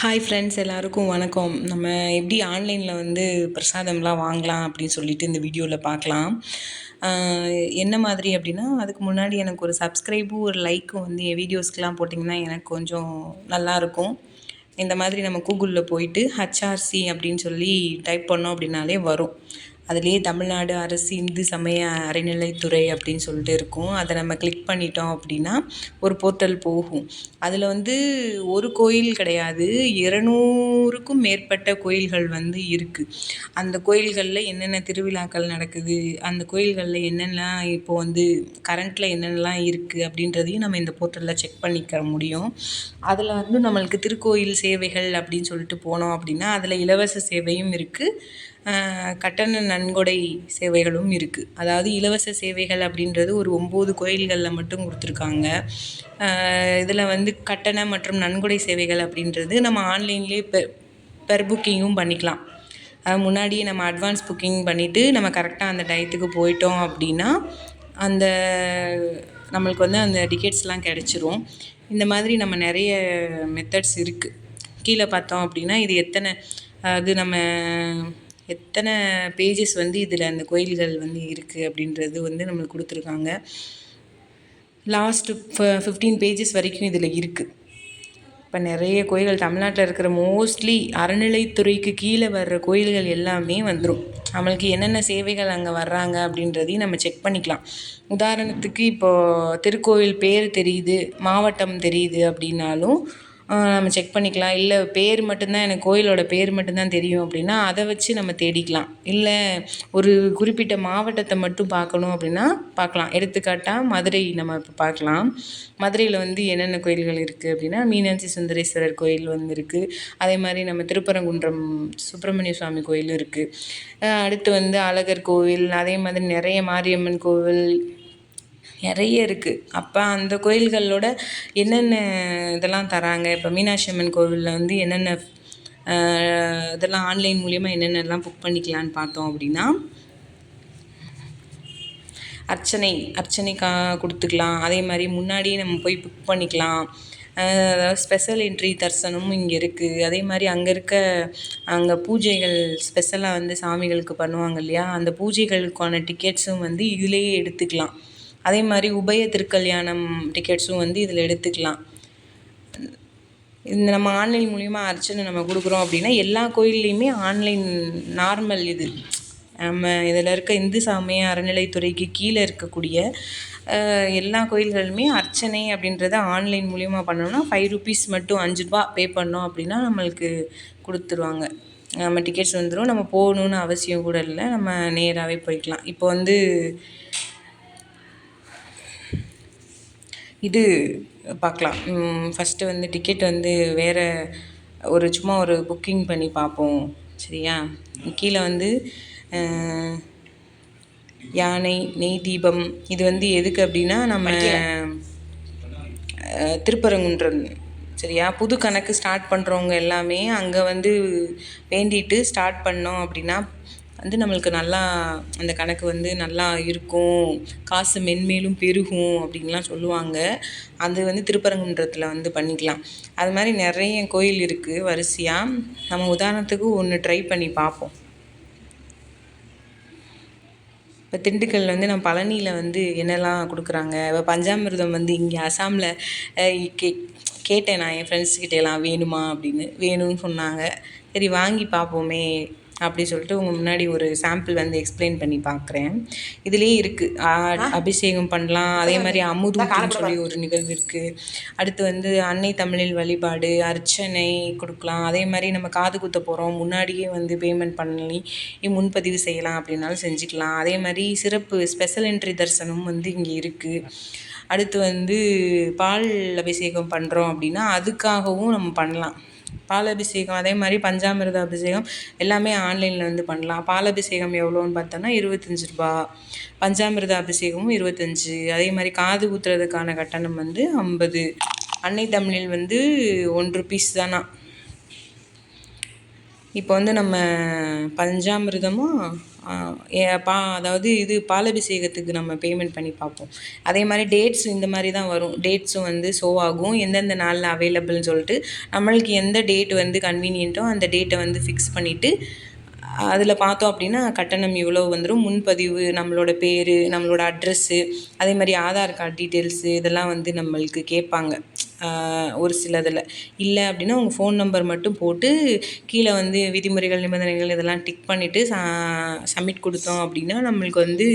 Hi friends எல்லாருக்கும் வணக்கம். நம்ம எப்படி ஆன்லைனில் வந்து பிரசாதம்லாம் வாங்கலாம் அப்படின்னு சொல்லிட்டு இந்த வீடியோவில் பார்க்கலாம். என்ன மாதிரி அப்படின்னா அதுக்கு முன்னாடி எனக்கு ஒரு சப்ஸ்கிரைபும் ஒரு லைக்கும் வந்து என் வீடியோஸ்க்கெலாம் போட்டிங்கன்னா எனக்கு கொஞ்சம் நல்லாயிருக்கும். இந்த மாதிரி நம்ம கூகுளில் போயிட்டு ஹச்ஆர்சி அப்படின்னு சொல்லி டைப் பண்ணோம் அப்படின்னாலே வரும். அதுலேயே தமிழ்நாடு அரசு இந்து சமய அறநிலைத்துறை அப்படின்னு சொல்லிட்டு இருக்கும். அதை நம்ம கிளிக் பண்ணிட்டோம் அப்படின்னா ஒரு போர்ட்டல் போகும். அதில் வந்து ஒரு கோயில் கிடையாது. இரநூறுக்கும் மேற்பட்ட கோயில்கள் வந்து இருக்குது அந்த கோயில்களில் என்னென்ன திருவிழாக்கள் நடக்குது? அந்த கோயில்களில் என்னென்னலாம் இப்போது வந்து கரண்ட்டில் என்னென்னலாம் இருக்குது அப்படின்றதையும் நம்ம இந்த போர்ட்டலில் செக் பண்ணிக்க முடியும். அதில் வந்து நம்மளுக்கு திருக்கோயில் சேவைகள் அப்படின்னு சொல்லிட்டு போனோம் அப்படின்னா அதில் இலவச சேவையும் இருக்குது கட்டண நன்கொடை சேவைகளும் இருக்குது அதாவது இலவச சேவைகள் அப்படின்றது ஒரு ஒம்பது கோயில்களில் மட்டும் கொடுத்துருக்காங்க. இதில் வந்து கட்டண மற்றும் நன்கொடை சேவைகள் அப்படின்றது நம்ம ஆன்லைன்லேயே பெ பெர் புக்கிங்கும் பண்ணிக்கலாம். முன்னாடியே நம்ம அட்வான்ஸ் புக்கிங் பண்ணிவிட்டு நம்ம கரெக்டாக அந்த டயத்துக்கு போயிட்டோம் அப்படின்னா அந்த நம்மளுக்கு வந்து அந்த டிக்கெட்ஸ்லாம் கிடச்சிரும். இந்த மாதிரி நம்ம நிறைய மெத்தட்ஸ் இருக்குது கீழே பார்த்தோம் அப்படின்னா இது எத்தனை அது நம்ம எத்தனை பேஜஸ் வந்து இதில் அந்த கோயில்கள் வந்து இருக்குது அப்படின்றது வந்து நம்மளுக்கு கொடுத்துருக்காங்க. லாஸ்ட்டு ஃபிஃப்டீன் பேஜஸ் வரைக்கும் இதில் இருக்குது இப்போ நிறைய கோயில்கள் தமிழ்நாட்டில் இருக்கிற மோஸ்ட்லி அறநிலைத்துறைக்கு கீழே வர்ற கோயில்கள் எல்லாமே வந்துடும் நம்மளுக்கு என்னென்ன சேவைகள் அங்கே வர்றாங்க அப்படின்றதையும் நம்ம செக் பண்ணிக்கலாம். உதாரணத்துக்கு இப்போது திருக்கோவில் பேர் தெரியுது மாவட்டம் தெரியுது அப்படின்னாலும் நம்ம செக் பண்ணிக்கலாம். இல்லை பேர் மட்டும்தான் எனக்கு கோயிலோட பேர் மட்டும்தான் தெரியும் அப்படின்னா அதை வச்சு நம்ம தேடிக்கலாம். இல்லை ஒரு குறிப்பிட்ட மாவட்டத்தை மட்டும் பார்க்கணும் அப்படின்னா பார்க்கலாம். எடுத்துக்காட்டாக மதுரை நம்ம இப்போ பார்க்கலாம். மதுரையில் வந்து என்னென்ன கோயில்கள் இருக்குது அப்படின்னா மீனாட்சி சுந்தரேஸ்வரர் கோயில் வந்து இருக்குது அதே மாதிரி நம்ம திருப்பரங்குன்றம் சுப்பிரமணிய சுவாமி கோயிலும் இருக்குது அடுத்து வந்து அழகர் கோவில் அதே மாதிரி நிறைய மாரியம்மன் கோவில் நிறைய இருக்குது அப்போ அந்த கோயில்களோட என்னென்ன இதெல்லாம் தராங்க? இப்போ மீனாட்சி அம்மன் கோவிலில் வந்து என்னென்ன இதெல்லாம் ஆன்லைன் மூலிமா என்னென்னலாம் புக் பண்ணிக்கலான்னு பார்த்தோம் அப்படின்னா அர்ச்சனை அர்ச்சனைக்கா கொடுத்துக்கலாம். அதே மாதிரி முன்னாடியே நம்ம போய் புக் பண்ணிக்கலாம். அதாவது ஸ்பெஷல் என்ட்ரி தரிசனமும் இங்கே இருக்குது அதே மாதிரி அங்கே இருக்க அங்கே பூஜைகள் ஸ்பெஷலாக வந்து சாமிகளுக்கு பண்ணுவாங்க இல்லையா? அந்த பூஜைகளுக்கான டிக்கெட்ஸும் வந்து இதிலேயே எடுத்துக்கலாம். அதே மாதிரி உபய திருக்கல்யாணம் டிக்கெட்ஸும் வந்து இதில் எடுத்துக்கலாம். இந்த நம்ம ஆன்லைன் மூலிமா அர்ச்சனை நம்ம கொடுக்குறோம் அப்படின்னா எல்லா கோயில்லையுமே ஆன்லைன் நார்மல் இது. நம்ம இதில் இருக்க இந்து சமய அறநிலைத்துறைக்கு கீழே இருக்கக்கூடிய எல்லா கோயில்களுமே அர்ச்சனை அப்படின்றத ஆன்லைன் மூலிமா பண்ணோம்னா ஃபைவ் ருபீஸ் மட்டும் அஞ்சு ரூபா பே பண்ணோம் அப்படின்னா நம்மளுக்கு கொடுத்துருவாங்க. நம்ம டிக்கெட்ஸ் வந்துடும் நம்ம போகணுன்னு அவசியம் கூட இல்லை. நம்ம நேராகவே போய்க்கலாம். இப்போ வந்து இது பார்க்கலாம். ஃபஸ்ட்டு வந்து டிக்கெட் வந்து வேறு ஒரு சும்மா ஒரு புக்கிங் பண்ணி பார்ப்போம். சரியா? கீழே வந்து யானை நெய் தீபம் இது வந்து எதுக்கு அப்படின்னா நம்ம திருப்பரங்குன்றம். சரியா? புது கணக்கு ஸ்டார்ட் பண்ணுறவங்க எல்லாமே அங்கே வந்து வேண்டிட்டு ஸ்டார்ட் பண்ணோம் அப்படின்னா வந்து நம்மளுக்கு நல்லா அந்த கணக்கு வந்து நல்லா இருக்கும். காசு மென்மேலும் பெருகும் அப்படின்லாம் சொல்லுவாங்க. அது வந்து திருப்பரங்குன்றத்தில் வந்து பண்ணிக்கலாம். அது மாதிரி நிறைய கோயில் இருக்குது வரிசையாக நம்ம உதாரணத்துக்கு ஒன்று ட்ரை பண்ணி பார்ப்போம். இப்போ திண்டுக்கல் வந்து நம்ம பழனியில் வந்து என்னெல்லாம் கொடுக்குறாங்க? இப்போ பஞ்சாமிர்தம் வந்து இங்கே அசாமில் கே கேட்டேன் நான் என் ஃப்ரெண்ட்ஸ்கிட்ட எல்லாம் வேணுமா அப்படின்னு. வேணும்னு சொன்னாங்க. சரி வாங்கி பார்ப்போமே. அப்படி சொல்லிட்டு உங்கள் முன்னாடி ஒரு சாம்பிள் வந்து எக்ஸ்பிளைன் பண்ணி பார்க்குறேன் இதுலேயே இருக்குது அபிஷேகம் பண்ணலாம். அதே மாதிரி அமுதூட்டுன்னு சொல்லி ஒரு நிகழ்வு இருக்குது அடுத்து வந்து அன்னை தமிழில் வழிபாடு அர்ச்சனை கொடுக்கலாம். அதே மாதிரி நம்ம காது குத்த போகிறோம் முன்னாடியே வந்து பேமெண்ட் பண்ணி முன்பதிவு செய்யலாம் அப்படின்னாலும் செஞ்சுக்கலாம். அதே மாதிரி சிறப்பு ஸ்பெஷல் என்ட்ரி தரிசனம் வந்து இங்கே இருக்குது அடுத்து வந்து பால் அபிஷேகம் பண்ணுறோம் அப்படின்னா அதுக்காகவும் நம்ம பண்ணலாம். பால் அபிஷேகம் அதே மாதிரி பஞ்சாமிர்த அபிஷேகம் எல்லாமே ஆன்லைனில் வந்து பண்ணலாம். பால் அபிஷேகம் எவ்வளோன்னு பார்த்தோன்னா இருபத்தஞ்சி ரூபா. பஞ்சாமிர்த அபிஷேகமும் இருபத்தஞ்சி. அதே மாதிரி காது குத்துறதுக்கான கட்டணம் வந்து ஐம்பது. அன்னை தமிழில் வந்து ஒன்று பீஸ் தானா. இப்போ வந்து நம்ம பஞ்சாமிர்தமும் பா அதாவது இது பாலபிஷேகத்துக்கு நம்ம பேமெண்ட் பண்ணி பார்ப்போம். அதே மாதிரி டேட்ஸ் இந்த மாதிரி தான் வரும். டேட்ஸும் வந்து ஷோ ஆகும். எந்தெந்த நாளில் அவைலபிள்னு சொல்லிட்டு நம்மளுக்கு எந்த டேட் வந்து கன்வீனியன்ட்டோ அந்த டேட்டை வந்து ஃபிக்ஸ் பண்ணிவிட்டு அதில் பார்த்தோம் அப்படின்னா கட்டணம் இவ்வளோ வந்துடும் முன்பதிவு நம்மளோட பேர் நம்மளோட அட்ரெஸ்ஸு அதே மாதிரி ஆதார் கார்டு டீட்டெயில்ஸு இதெல்லாம் வந்து நம்மளுக்கு கேட்பாங்க. ஒரு சிலதில். இல்லை அப்படின்னா உங்கள் ஃபோன் நம்பர் மட்டும் போட்டு கீழே வந்து விதிமுறைகள் நிபந்தனைகள் இதெல்லாம் டிக் பண்ணிவிட்டு ச சப்மிட் கொடுத்தோம் அப்படின்னா நம்மளுக்கு வந்து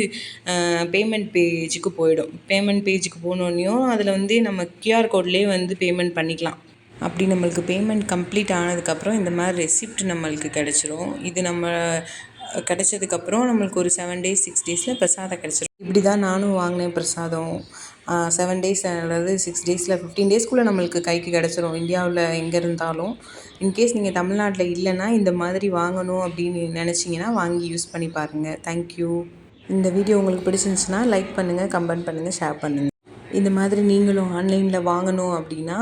பேமெண்ட் பேஜுக்கு போயிடும். பேமெண்ட் பேஜுக்கு போனோடனையும் அதில் வந்து நம்ம கியூஆர் கோட்லேயே வந்து பேமெண்ட் பண்ணிக்கலாம். அப்படி நம்மளுக்கு பேமெண்ட் கம்ப்ளீட் ஆனதுக்கப்புறம் இந்த மாதிரி ரெசிப்ட் நம்மளுக்கு கிடச்சிரும். இது நம்ம கிடச்சதுக்கப்புறம் நம்மளுக்கு ஒரு செவன் டேஸ் சிக்ஸ் டேஸில் பிரசாதம் கிடச்சிரும். இப்படி தான் நானும் வாங்கினேன் பிரசாதம். செவன் டேஸ் அதாவது சிக்ஸ் டேஸில் ஃபிஃப்டீன் டேஸ்க்குள்ளே நம்மளுக்கு கைக்கு கிடச்சிரும். இந்தியாவில் எங்கே இருந்தாலும். இன்கேஸ் நீங்கள் தமிழ்நாட்டில் இல்லைன்னா இந்த மாதிரி வாங்கணும் அப்படின்னு நினச்சிங்கன்னா வாங்கி யூஸ் பண்ணி பாருங்கள் தேங்க்யூ இந்த வீடியோ உங்களுக்கு பிடிச்சிருந்துச்சுன்னா லைக் பண்ணுங்கள் கமெண்ட் பண்ணுங்கள் ஷேர் பண்ணுங்கள் இந்த மாதிரி நீங்களும் ஆன்லைனில் வாங்கணும் அப்படின்னா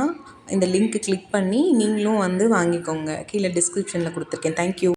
இந்த லிங்க்கு கிளிக் பண்ணி நீங்களும் வந்து வாங்கிக்கோங்க. கீழே டிஸ்கிரிப்ஷனில் கொடுத்துருக்கேன். தேங்க்யூ